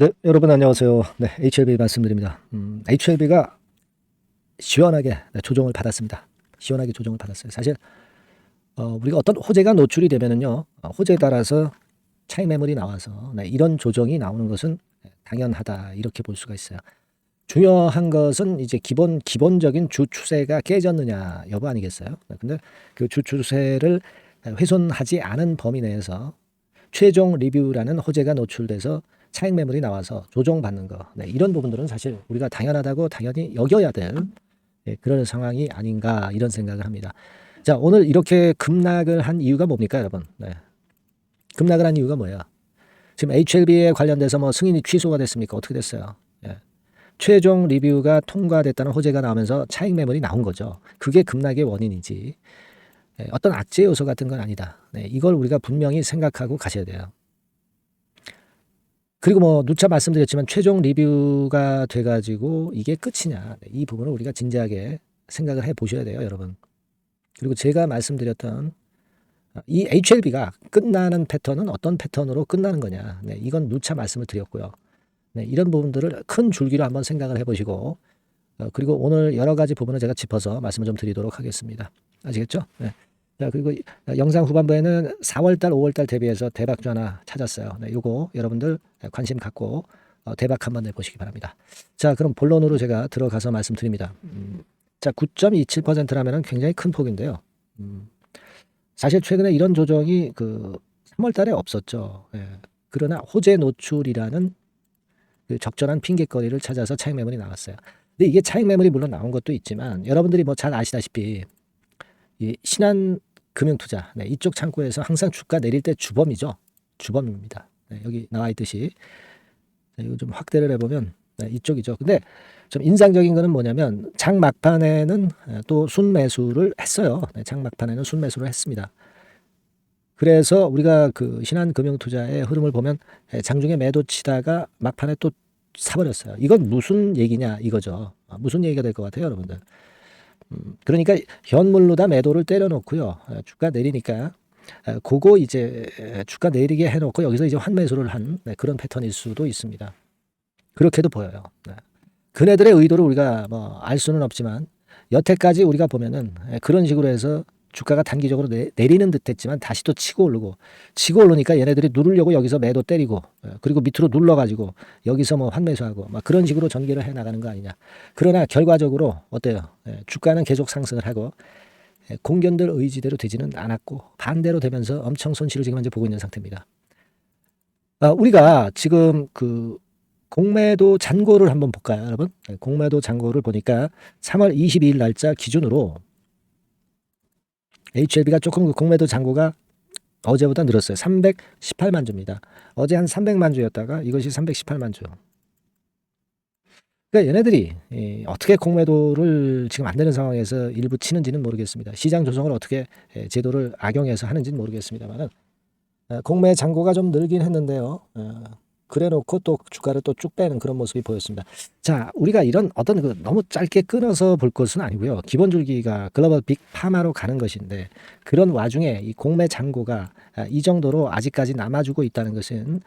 네, 여러분 안녕하세요. 네, HLB 말씀드립니다. 음, HLB가 시원하게 네, 조정을 받았습니다. 시원하게 조정을 받았어요. 사실 어, 우리가 어떤 호재가 노출이 되면은요, 어, 호재에 따라서 차익 매물이 나와서 네, 이런 조정이 나오는 것은 당연하다 이렇게 볼 수가 있어요. 중요한 것은 이제 기본 기본적인 주 추세가 깨졌느냐 여부 아니겠어요? 네, 근데 그 주 추세를 훼손하지 않은 범위 내에서 최종 리뷰라는 호재가 노출돼서 차익 매물이 나와서 조정받는 거 네, 이런 부분들은 사실 우리가 당연하다고 당연히 여겨야 될 예, 그런 상황이 아닌가 이런 생각을 합니다. 자 오늘 이렇게 급락을 한 이유가 뭡니까 여러분? 네. 급락을 한 이유가 뭐예요? 지금 HLB에 관련돼서 뭐 승인이 취소가 됐습니까? 어떻게 됐어요? 예. 최종 리뷰가 통과됐다는 호재가 나오면서 차익 매물이 나온 거죠. 그게 급락의 원인이지. 예, 어떤 악재 요소 같은 건 아니다. 네, 이걸 우리가 분명히 생각하고 가셔야 돼요. 그리고 뭐 누차 말씀드렸지만 최종 리뷰가 돼가지고 이게 끝이냐 네, 이 부분을 우리가 진지하게 생각을 해 보셔야 돼요, 여러분. 그리고 제가 말씀드렸던 이 HLB가 끝나는 패턴은 어떤 패턴으로 끝나는 거냐, 네, 이건 누차 말씀을 드렸고요. 네, 이런 부분들을 큰 줄기로 한번 생각을 해 보시고 어, 그리고 오늘 여러 가지 부분을 제가 짚어서 말씀을 좀 드리도록 하겠습니다. 아시겠죠? 네. 자, 그리고 영상 후반부에는 4월달, 5월달 대비해서 대박주 하나 찾았어요. 네, 요거 여러분들 관심 갖고 어, 대박 한번 내보시기 바랍니다. 자, 그럼 본론으로 제가 들어가서 말씀드립니다. 음, 자, 9.27%라면 굉장히 큰 폭인데요. 음, 사실 최근에 이런 조정이 그 3월 달에 없었죠. 예. 그러나 호재 노출이라는 그 적절한 핑계거리를 찾아서 차익 매물이 나왔어요. 근데 이게 차익 매물이 물론 나온 것도 있지만 여러분들이 뭐 잘 아시다시피 이 신한 금융투자 네, 이쪽 창구에서 항상 주가 내릴 때 주범이죠. 주범입니다. 네, 여기 나와 있듯이 자, 이거 좀 확대를 해보면 네, 이쪽이죠. 근데 좀 인상적인 거는 뭐냐면 장 막판에는 또 순매수를 했어요. 네, 장 막판에는 순매수를 했습니다. 그래서 우리가 그 신한금융투자의 흐름을 보면 장중에 매도 치다가 막판에 또 사버렸어요. 이건 무슨 얘기냐 이거죠. 아, 무슨 얘기가 될 것 같아요, 여러분들. 음, 그러니까 현물로다 매도를 때려놓고요. 어, 주가 내리니까 어, 그거 이제 주가 내리게 해놓고 여기서 이제 환매수를 한 네, 그런 패턴일 수도 있습니다. 그렇게도 보여요. 네. 그네들의 의도를 우리가 뭐 알 수는 없지만 여태까지 우리가 보면은 그런 식으로 해서 주가가 단기적으로 내, 리는 듯했지만 다시 또 치고 오르고 치고 오르니까 얘네들이 누르려고 여기서 매도 때리고 그리고 밑으로 눌러가지고 여기서 뭐 환매수하고 막 그런 식으로 전개를 해 나가는 거 아니냐. 그러나 결과적으로 어때요? 주가는 계속 상승을 하고 공견들 의지대로 되지는 않았고 반대로 되면서 엄청 손실을 지금 현재 보고 있는 상태입니다. 아, 우리가 지금 그 공매도 잔고를 한번 볼까요, 여러분? 공매도 잔고를 보니까 3월 22일 날짜 기준으로 HLB가 조금 그 공매도 잔고가 어제보다 늘었어요. 318만 주입니다. 어제 한 300만 주였다가 이것이 318만 주. 그러니까 얘네들이 이 어떻게 공매도를 지금 안 되는 상황에서 일부 치는지는 모르겠습니다. 시장 조정을 어떻게 제도를 악용해서 하는지는 모르겠습니다만은 어, 공매 잔고가 좀 늘긴 했는데요. 어, 그래놓고 또 주가를 또 쭉 빼는 그런 모습이 보였습니다. 자, 우리가 이런 어떤 그 너무 짧게 끊어서 볼 것은 아니고요. 기본 줄기가 글로벌 빅 파마로 가는 것인데 그런 와중에 이 공매 잔고가 아, 이 정도로 아직까지 남아주고 있다는 것은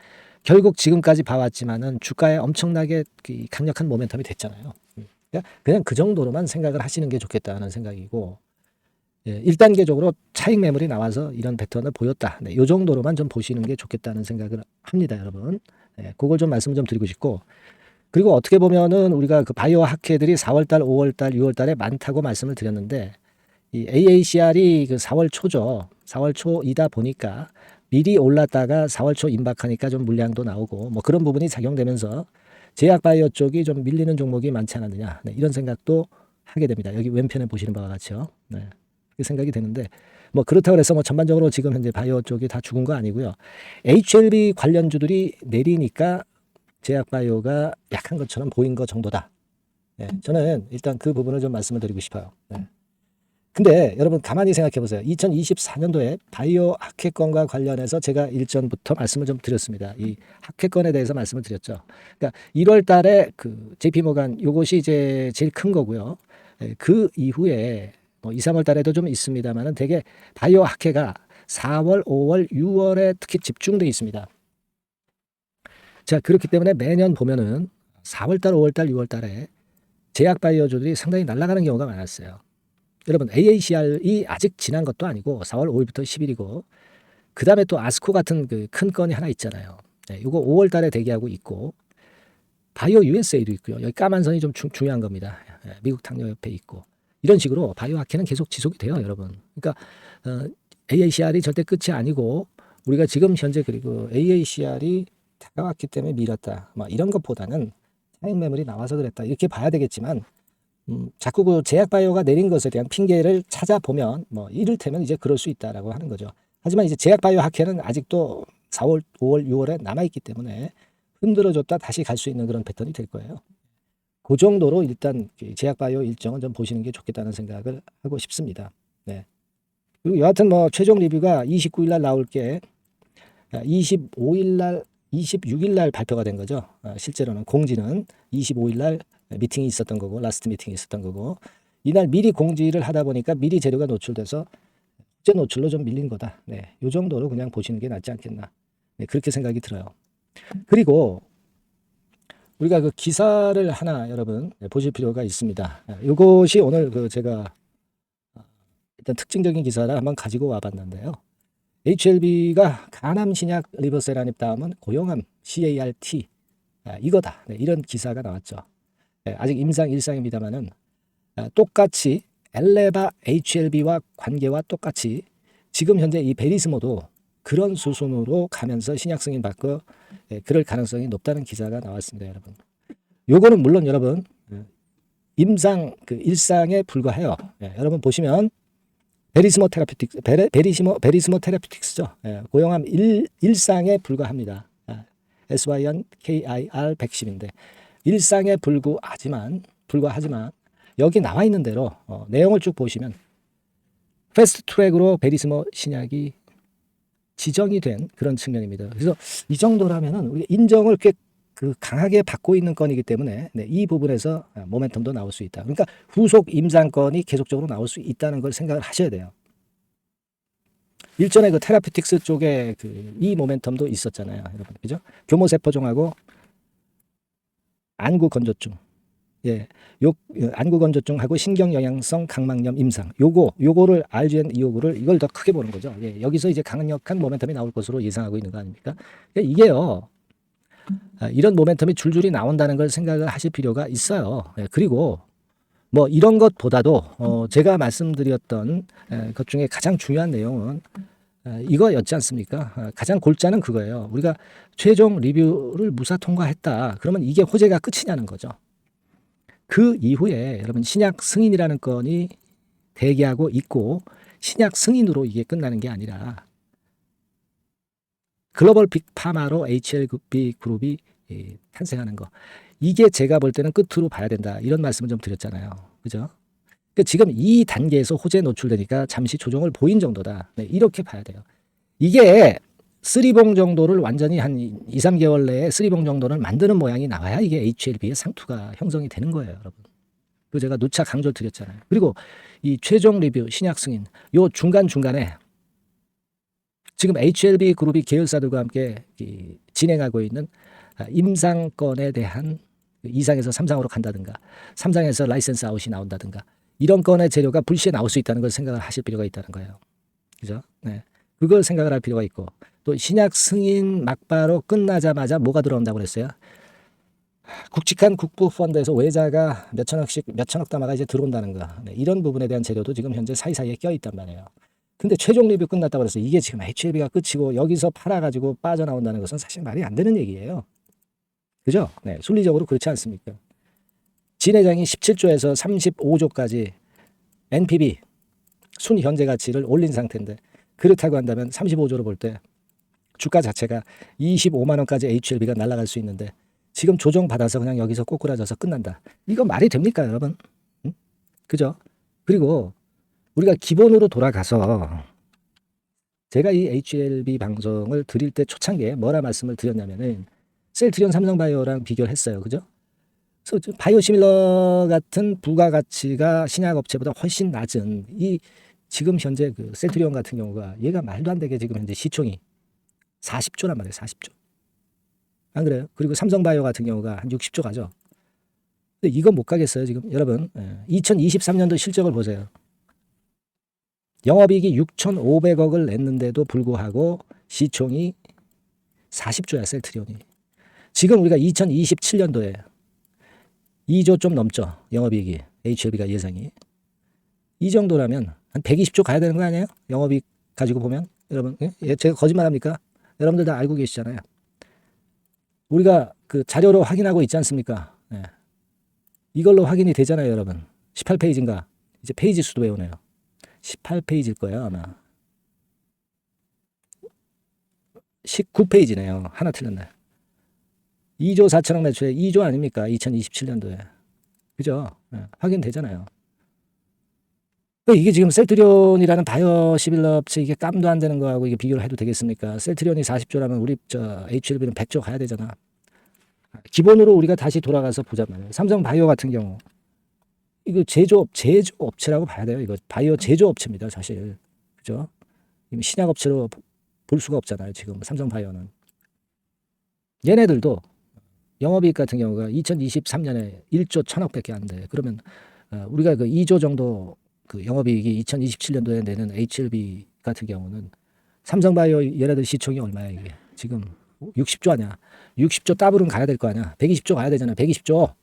결국 지금까지 봐왔지만은 주가에 엄청나게 강력한 모멘텀이 됐잖아요. 그러니까 그냥 그 정도로만 생각을 하시는 게 좋겠다는 생각이고 예, 1단계적으로 차익 매물이 나와서 이런 패턴을 보였다. 네, 이 정도로만 좀 보시는 게 좋겠다는 생각을 합니다, 여러분. 네, 그걸 좀 말씀 좀 드리고 싶고 그리고 어떻게 보면은 우리가 그 바이오 학회들이 4월달, 5월달, 6월달에 많다고 말씀을 드렸는데 이 AACR이 그 4월 초죠. 4월 초이다 보니까 미리 올랐다가 4월 초 임박하니까 좀 물량도 나오고 뭐 그런 부분이 작용되면서 제약 바이오 쪽이 좀 밀리는 종목이 많지 않았느냐 네, 이런 생각도 하게 됩니다. 여기 왼편에 보시는 바와 같이요. 네. 그렇게 생각이 되는데 뭐 그렇다고 해서 뭐 전반적으로 지금 현재 바이오 쪽이 다 죽은 거 아니고요. HLB 관련주들이 내리니까 제약 바이오가 약한 것처럼 보인 것 정도다. 네, 저는 일단 그 부분을 좀 말씀을 드리고 싶어요. 네. 근데 여러분 가만히 생각해 보세요. 2024년도에 바이오 학회권과 관련해서 제가 일전부터 말씀을 좀 드렸습니다. 이 학회권에 대해서 말씀을 드렸죠. 그러니까 1월 달에 그 JP 모간 요것이 이제 제일 큰 거고요. 그 이후에 뭐 2, 3월 달에도 좀 있습니다만은 대개 바이오 학회가 4월, 5월, 6월에 특히 집중돼 있습니다. 자, 그렇기 때문에 매년 보면은 4월 달, 5월 달, 6월 달에 제약 바이오주들이 상당히 날아가는 경우가 많았어요. 여러분 AACR이 아직 지난 것도 아니고 4월 5일부터 10일이고 그 다음에 또 아스코 같은 그 큰 건이 하나 있잖아요. 네, 이거 5월 달에 대기하고 있고 바이오 USA도 있고요. 여기 까만 선이 좀 주- 중요한 겁니다. 예, 미국 당뇨협회 있고 이런 식으로 바이오 학회는 계속 지속이 돼요, 여러분. 그러니까 어, AACR이 절대 끝이 아니고 우리가 지금 현재 그리고 AACR이 다가왔기 때문에 미뤘다. 뭐 이런 것보다는 차익 매물이 나와서 그랬다. 이렇게 봐야 되겠지만 음, 자꾸 그 제약 바이오가 내린 것에 대한 핑계를 찾아보면 뭐 이를테면 이제 그럴 수 있다라고 하는 거죠. 하지만 이제 제약 바이오 학회는 아직도 4월, 5월, 6월에 남아 있기 때문에 흔들어줬다 다시 갈 수 있는 그런 패턴이 될 거예요. 그 정도로 일단 그 제약 바이오 일정은 좀 보시는 게 좋겠다는 생각을 하고 싶습니다. 네. 그리고 여하튼 뭐 최종 리뷰가 29일 날 나올 게 25일 날 26일 날 발표가 된 거죠. 아, 실제로는 공지는 25일 날 미팅이 있었던 거고 라스트 미팅이 있었던 거고 이날 미리 공지를 하다 보니까 미리 재료가 노출돼서 국제 노출로 좀 밀린 거다. 네, 요 정도로 그냥 보시는 게 낫지 않겠나. 네, 그렇게 생각이 들어요. 그리고 우리가 그 기사를 하나 여러분 네, 보실 필요가 있습니다. 아, 요것이 오늘 그 제가 아, 일단 특징적인 기사를 한번 가지고 와봤는데요. HLB가 간암 신약 리버세라닙 다음은 고용암 CART 아, 이거다. 네, 이런 기사가 나왔죠. 네, 아직 임상 일상입니다만은 아, 똑같이 엘레바 HLB와 관계와 똑같이 지금 현재 이 베리스모도 그런 수순으로 가면서 신약 승인 받고 예, 그럴 가능성이 높다는 기사가 나왔습니다, 여러분. 요거는 물론 여러분 예, 임상 그 일상에 불과해요. 예, 여러분 보시면 베리스모 테라피틱스 베레, 베리시모 베리스모 테라피틱스죠. 예, 고용암 일, 일상에 불과합니다. 아, SYN KIR 110인데 일상에 불구하지만 불과하지만 여기 나와 있는 대로 어, 내용을 쭉 보시면 패스트 트랙으로 베리스모 신약이 지정이 된 그런 측면입니다. 그래서 이 정도라면은 우리 인정을 꽤 그 강하게 받고 있는 건이기 때문에 네, 이 부분에서 아, 모멘텀도 나올 수 있다. 그러니까 후속 임상건이 계속적으로 나올 수 있다는 걸 생각을 하셔야 돼요. 일전에 그 테라피틱스 쪽에 그 이 모멘텀도 있었잖아요, 여러분. 그죠? 교모 세포종하고 안구 건조증. 예. 요 안구 건조증하고 신경 영양성 각막염 임상. 요거 요거를 RGN 259를 이걸 더 크게 보는 거죠. 예. 여기서 이제 강력한 모멘텀이 나올 것으로 예상하고 있는 거 아닙니까? 예, 이게요. 아, 이런 모멘텀이 줄줄이 나온다는 걸 생각을 하실 필요가 있어요. 예, 그리고 뭐 이런 것보다도 어, 제가 말씀드렸던 에, 것 중에 가장 중요한 내용은 에, 이거였지 않습니까? 아, 가장 골자는 그거예요. 우리가 최종 리뷰를 무사 통과했다. 그러면 이게 호재가 끝이냐는 거죠. 그 이후에 여러분 신약 승인이라는 건이 대기하고 있고 신약 승인으로 이게 끝나는 게 아니라 글로벌 빅파마로 HLB 그룹이 예, 탄생하는 거. 이게 제가 볼 때는 끝으로 봐야 된다. 이런 말씀을 좀 드렸잖아요. 그죠? 그러니까 지금 이 단계에서 호재 노출되니까 잠시 조정을 보인 정도다. 네, 이렇게 봐야 돼요. 이게 쓰리봉 정도를 완전히 한 2, 3개월 내에 쓰리봉 정도는 만드는 모양이 나와야 이게 HLB의 상투가 형성이 되는 거예요, 여러분. 그 제가 누차 강조 드렸잖아요. 그리고 이 최종 리뷰 신약 승인 요 중간 중간에 지금 HLB 그룹이 계열사들과 함께 이 진행하고 있는 아, 임상건에 대한 그 이상에서 3상으로 간다든가 3상에서 라이센스 아웃이 나온다든가 이런 건의 재료가 불시에 나올 수 있다는 걸 생각을 하실 필요가 있다는 거예요. 그죠? 네. 그걸 생각을 할 필요가 있고 또 신약 승인 막바로 끝나자마자 뭐가 들어온다고 그랬어요? 굵직한 국부 펀드에서 외자가 몇 천억씩 몇 천억 담아가 이제 들어온다는 거. 네, 이런 부분에 대한 재료도 지금 현재 사이사이에 껴 있단 말이에요. 근데 최종 리뷰 끝났다고 그래서 이게 지금 HLB가 끝이고 여기서 팔아가지고 빠져나온다는 것은 사실 말이 안 되는 얘기예요. 그죠? 네, 순리적으로 그렇지 않습니까? 진 회장이 17조에서 35조까지 NPV 순 현재 가치를 올린 상태인데 그렇다고 한다면 35조로 볼 때 주가 자체가 25만 원까지 HLB가 날아갈 수 있는데 지금 조정 받아서 그냥 여기서 꼬꾸라져서 끝난다. 이거 말이 됩니까, 여러분? 응? 그죠? 그리고 우리가 기본으로 돌아가서 제가 이 HLB 방송을 드릴 때 초창기에 뭐라 말씀을 드렸냐면은 셀트리온 삼성바이오랑 비교를 했어요. 그죠? 그래서 저 바이오시밀러 같은 부가가치가 신약업체보다 훨씬 낮은 이 지금 현재 그 셀트리온 같은 경우가 얘가 말도 안 되게 지금 현재 시총이 40조란 말이에요. 40조. 안 그래요? 그리고 삼성바이오 같은 경우가 한 60조 가죠. 근데 이건 못 가겠어요, 지금. 여러분, 예. 2023년도 실적을 보세요. 영업이익이 6,500억을 냈는데도 불구하고 시총이 40조야, 셀트리온이. 지금 우리가 2027년도에 2조 좀 넘죠, 영업이익이. HLB가 예상이. 이 정도라면 한 120조 가야 되는 거 아니에요? 영업이익 가지고 보면? 여러분, 예? 예, 제가 거짓말합니까? 여러분들 다 알고 계시잖아요. 우리가 그 자료로 확인하고 있지 않습니까? 예. 이걸로 확인이 되잖아요, 여러분. 18페이지인가? 이제 페이지 수도 외우네요. 18페이지일 거예요, 아마. 19페이지네요. 하나 틀렸네. 2조 4천억 매출에 2조 아닙니까? 2027년도에. 그죠? 예, 확인되잖아요. 이게 지금 셀트리온이라는 바이오 시빌러 업체 이게 깜도 안 되는 거하고 이게 비교를 해도 되겠습니까? 셀트리온이 40조라면 우리 저 HLB는 100조 가야 되잖아. 기본으로 우리가 다시 돌아가서 보자면 삼성 바이오 같은 경우 이거 제조업 제조업체라고 봐야 돼요. 이거 바이오 제조업체입니다, 사실. 그죠? 신약업체로 볼 수가 없잖아요, 지금 삼성 바이오는. 얘네들도 영업이익 같은 경우가 2023년에 1조 1000억밖에 안 돼. 그러면 어, 우리가 그 2조 정도 그 영업이익이 2027년도에 내는 HLB 같은 경우는 삼성바이오 얘네들 시총이 얼마야 이게? 지금 60조 아니야? 60조 더블은 가야 될 거 아니야? 120조 가야 되잖아 120조.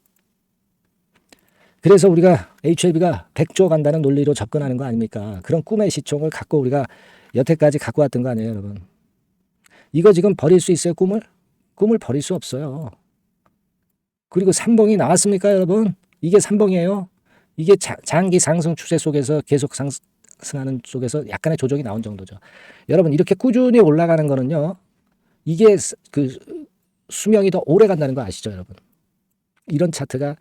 그래서 우리가 HLB가 100조 간다는 논리로 접근하는 거 아닙니까? 그런 꿈의 시총을 갖고 우리가 여태까지 갖고 왔던 거 아니에요 여러분? 이거 지금 버릴 수 있어요 꿈을? 꿈을 버릴 수 없어요. 그리고 삼봉이 나왔습니까 여러분? 이게 삼봉이에요 이게 자, 장기 상승 추세 속에서 계속 상승하는 쪽에서 약간의 조정이 나온 정도죠. 여러분 이렇게 꾸준히 올라가는 거는요. 이게 스- 그 수명이 더 오래 간다는 거 아시죠, 여러분? 이런 차트가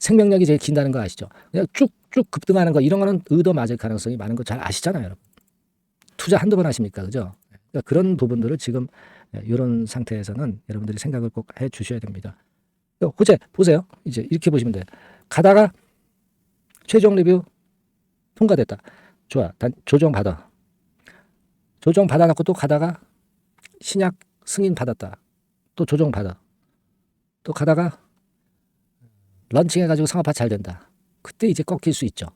생명력이 제일 긴다는 거 아시죠? 그냥 쭉쭉 급등하는 거 이런 거는 의도 맞을 가능성이 많은 거 잘 아시잖아요, 여러분. 투자 한두 번 하십니까, 그죠? 그러니까 그런 부분들을 지금 이런 상태에서는 여러분들이 생각을 꼭 해 주셔야 됩니다. 호재 보세요. 이제 이렇게 보시면 돼요. 가다가 최종 리뷰 통과됐다. 좋아. 단, 조정 받아. 조정 받아놓고 또 가다가 신약 승인 받았다. 또 조정 받아. 또 가다가 런칭 해가지고 상업화 잘 된다. 그때 이제 꺾일 수 있죠.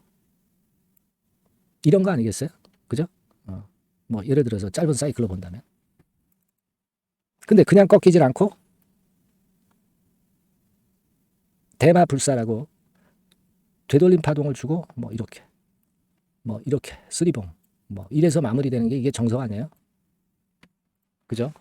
이런 거 아니겠어요? 그죠? 어. 뭐 예를 들어서 짧은 사이클로 본다면. 근데 그냥 꺾이질 않고 대마 불사라고 되돌림 파동을 주고 뭐 이렇게 뭐 이렇게 쓰리봉 뭐 이래서 마무리되는 게 이게 정석 아니에요? 그죠?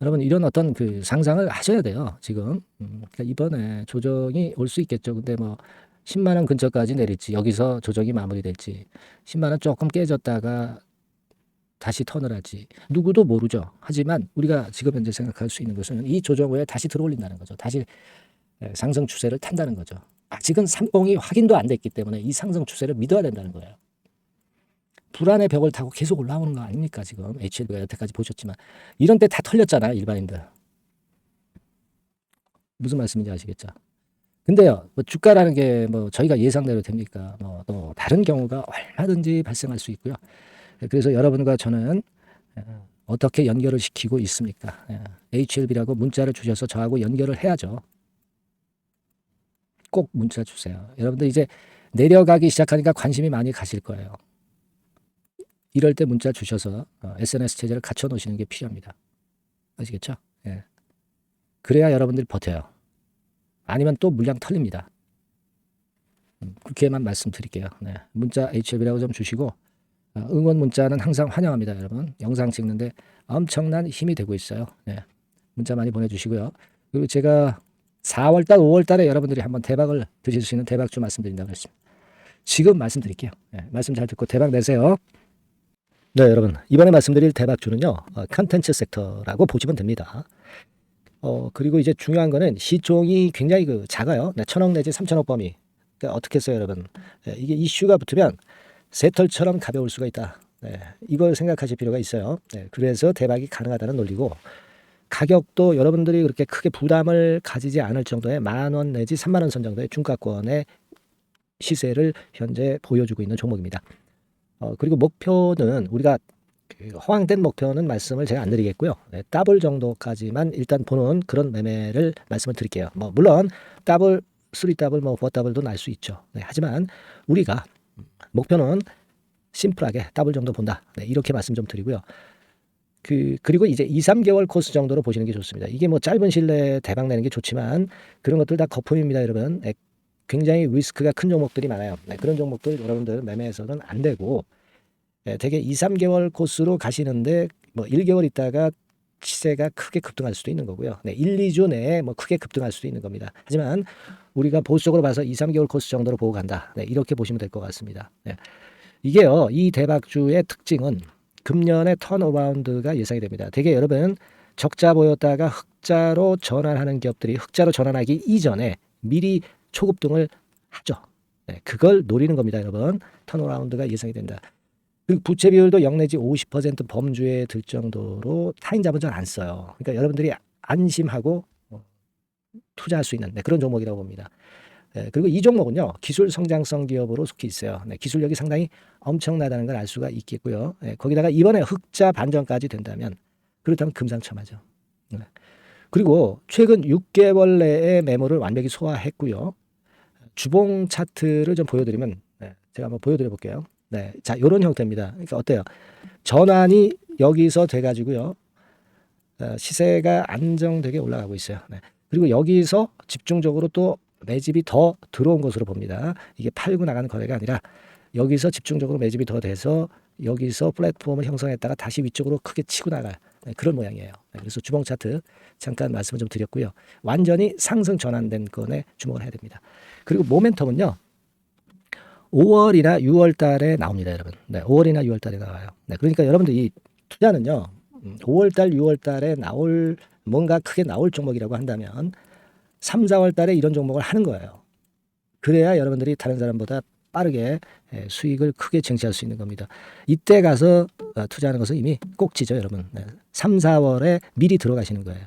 여러분 이런 어떤 그 상상을 하셔야 돼요 지금. 음, 그러니까 이번에 조정이 올 수 있겠죠. 근데 뭐 10만 원 근처까지 내릴지 여기서 조정이 마무리될지 10만 원 조금 깨졌다가 다시 턴을 할지 누구도 모르죠. 하지만 우리가 지금 현재 생각할 수 있는 것은 이 조정 후에 다시 들어올린다는 거죠. 다시 예, 상승 추세를 탄다는 거죠 아직은 삼봉이 확인도 안 됐기 때문에 이 상승 추세를 믿어야 된다는 거예요. 불안의 벽을 타고 계속 올라오는 거 아닙니까 지금 HLB가 여태까지 보셨지만 이런 때 다 털렸잖아요 일반인들. 무슨 말씀인지 아시겠죠? 근데요 뭐 주가라는 게 뭐 저희가 예상대로 됩니까? 뭐 또 다른 경우가 얼마든지 발생할 수 있고요. 그래서 여러분과 저는 어, 어떻게 연결을 시키고 있습니까? HLB라고 문자를 주셔서 저하고 연결을 해야죠. 꼭 문자 주세요. 여러분들 이제 내려가기 시작하니까 관심이 많이 가실 거예요. 이럴 때 문자 주셔서 어, SNS 체제를 갖춰 놓으시는 게 필요합니다. 아시겠죠? 예. 그래야 여러분들이 버텨요. 아니면 또 물량 털립니다. 음, 그렇게만 말씀드릴게요. 네. 문자 HLB라고 좀 주시고 어, 응원 문자는 항상 환영합니다, 여러분. 영상 찍는데 엄청난 힘이 되고 있어요. 네. 문자 많이 보내주시고요. 그리고 제가 4월달, 5월달에 여러분들이 한번 대박을 드실 수 있는 대박주 말씀드린다고 했습니다. 지금 말씀드릴게요. 네, 말씀 잘 듣고 대박 내세요. 네, 여러분 이번에 말씀드릴 대박주는요 어, 컨텐츠 섹터라고 보시면 됩니다. 어 그리고 이제 중요한 거는 시총이 굉장히 그 작아요. 네, 천억 내지 삼천억 범위. 그러니까 어떻게 했어요, 여러분? 네, 이게 이슈가 붙으면 새털처럼 가벼울 수가 있다. 네, 이걸 생각하실 필요가 있어요. 네, 그래서 대박이 가능하다는 논리고 가격도 여러분들이 그렇게 크게 부담을 가지지 않을 정도의 만 원 내지 3만 원 선 정도의 중가권의 시세를 현재 보여주고 있는 종목입니다. 어, 그리고 목표는 우리가 그 허황된 목표는 말씀을 제가 안 드리겠고요. 네, 더블 정도까지만 일단 보는 그런 매매를 말씀을 드릴게요. 뭐 물론 더블, 쓰리 더블, 뭐 포 더블도 날 수 있죠. 네, 하지만 우리가 목표는 심플하게 더블 정도 본다. 네, 이렇게 말씀 좀 드리고요. 그 그리고 이제 2, 3개월 코스 정도로 보시는 게 좋습니다. 이게 뭐 짧은 내에 대박 내는 게 좋지만 그런 것들 다 거품입니다, 여러분. 네, 굉장히 리스크가 큰 종목들이 많아요. 네, 그런 종목들 여러분들 매매해서는 안 되고 네, 대개 2, 3개월 코스로 가시는데 뭐 1개월 있다가 시세가 크게 급등할 수도 있는 거고요. 네, 1, 2주 내에 뭐 크게 급등할 수도 있는 겁니다. 하지만 우리가 보수적으로 봐서 2, 3개월 코스 정도로 보고 간다. 네, 이렇게 보시면 될 것 같습니다. 네. 이게요, 이 대박주의 특징은 금년의 턴어라운드가 예상이 됩니다. 대개 여러분 적자 보였다가 흑자로 전환하는 기업들이 흑자로 전환하기 이전에 미리 초급 등을 하죠. 네, 그걸 노리는 겁니다, 여러분. 턴어라운드가 예상이 된다. 그리고 부채 비율도 0 내지 50% 범주에 들 정도로 타인 자본 잘안 써요. 그러니까 여러분들이 안심하고 어, 투자할 수 있는 네, 그런 종목이라고 봅니다. 네, 그리고 이 종목은요 기술 성장성 기업으로 속해 있어요. 네, 기술력이 상당히 엄청나다는 걸 알 수가 있겠고요. 네, 거기다가 이번에 흑자 반전까지 된다면 그렇다면 금상첨화죠. 네. 그리고 최근 6개월 내에 매물을 완벽히 소화했고요. 주봉 차트를 좀 보여드리면 네, 제가 한번 보여드려 볼게요. 네, 자 이런 형태입니다. 그러니까 어때요? 전환이 여기서 돼가지고요. 어, 시세가 안정되게 올라가고 있어요. 네. 그리고 여기서 집중적으로 또 매집이 더 들어온 것으로 봅니다. 이게 팔고 나가는 거래가 아니라 여기서 집중적으로 매집이 더 돼서 여기서 플랫폼을 형성했다가 다시 위쪽으로 크게 치고 나갈 네, 그런 모양이에요. 네, 그래서 주봉 차트 잠깐 말씀을 좀 드렸고요. 완전히 상승 전환된 건에 주목을 해야 됩니다. 그리고 모멘텀은요. 5월이나 6월 달에 나옵니다, 여러분. 네, 5월이나 6월 달에 나와요. 네, 그러니까 여러분들 이 투자는요. 5월 달, 6월 달에 나올 뭔가 크게 나올 종목이라고 한다면 3, 4월 달에 이런 종목을 하는 거예요. 그래야 여러분들이 다른 사람보다 빠르게 예, 수익을 크게 쟁취할 수 있는 겁니다. 이때 가서 어, 투자하는 것은 이미 꼭지죠, 여러분. 3, 4월에 미리 들어가시는 거예요.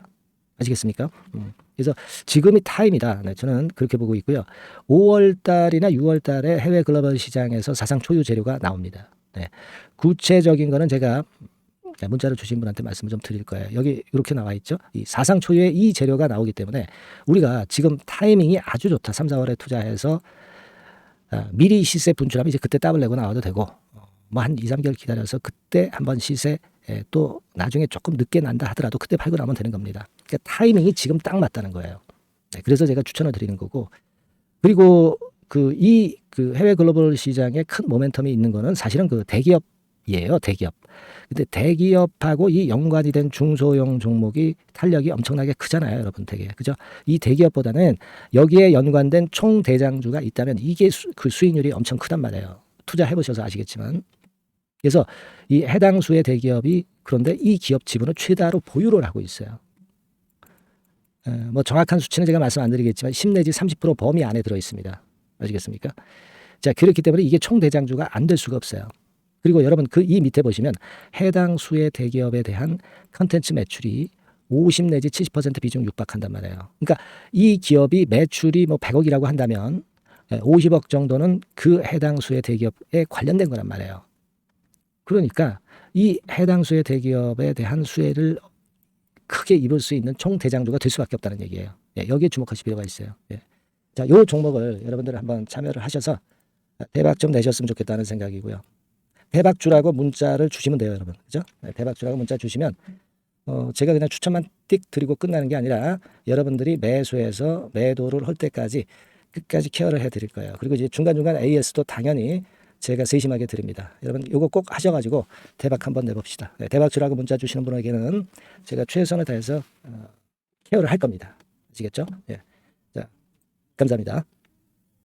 아시겠습니까? 음. 그래서 지금이 타임이다. 네, 저는 그렇게 보고 있고요. 5월 달이나 6월 달에 해외 글로벌 시장에서 사상 초유 재료가 나옵니다. 네. 구체적인 거는 제가 네, 문자를 주신 분한테 말씀을 좀 드릴 거예요. 여기 이렇게 나와 있죠. 이 사상 초유의 이 재료가 나오기 때문에 우리가 지금 타이밍이 아주 좋다. 3, 4월에 투자해서 아, 미리 시세 분출하면 이제 그때 더블 내고 나와도 되고 뭐 한 2, 3개월 기다려서 그때 한번 시세 에, 또 나중에 조금 늦게 난다 하더라도 그때 팔고 나면 되는 겁니다. 그러니까 타이밍이 지금 딱 맞다는 거예요. 네, 그래서 제가 추천을 드리는 거고 그리고 그이그 해외 글로벌 시장에 큰 모멘텀이 있는 거는 사실은 그 대기업 이에요. 대기업. 근데 대기업하고 이 연관이 된 중소형 종목이 탄력이 엄청나게 크잖아요, 여러분 되게. 그죠? 이 대기업보다는 여기에 연관된 총 대장주가 있다면 이게 수, 그 수익률이 엄청 크단 말이에요. 투자해 보셔서 아시겠지만. 그래서 이 해당 수의 대기업이 그런데 이 기업 지분을 최다로 보유를 하고 있어요. 에, 뭐 정확한 수치는 제가 말씀 안 드리겠지만 10 내지 30% 범위 안에 들어 있습니다. 아시겠습니까? 자, 그렇기 때문에 이게 총 대장주가 안 될 수가 없어요. 그리고 여러분 그 이 밑에 보시면 해당 수의 대기업에 대한 컨텐츠 매출이 50 내지 70% 비중 육박한단 말이에요. 그러니까 이 기업이 매출이 뭐 100억이라고 한다면 50억 정도는 그 해당 수의 대기업에 관련된 거란 말이에요. 그러니까 이 해당 수의 대기업에 대한 수혜를 크게 입을 수 있는 총 대장주가 될 수밖에 없다는 얘기예요. 예, 여기에 주목하실 필요가 있어요. 예. 자, 요 종목을 여러분들 한번 참여를 하셔서 대박 좀 내셨으면 좋겠다는 생각이고요. 대박주라고 문자를 주시면 돼요, 여러분. 그죠? 네, 대박주라고 문자 주시면 어, 제가 그냥 추천만 띡 드리고 끝나는 게 아니라 여러분들이 매수해서 매도를 할 때까지 끝까지 케어를 해 드릴 거예요. 그리고 이제 중간중간 AS도 당연히 제가 세심하게 드립니다. 여러분 이거 꼭 하셔가지고 대박 한번 내봅시다. 네, 대박주라고 문자 주시는 분에게는 제가 최선을 다해서 어, 케어를 할 겁니다. 아시겠죠? 예. 자, 감사합니다.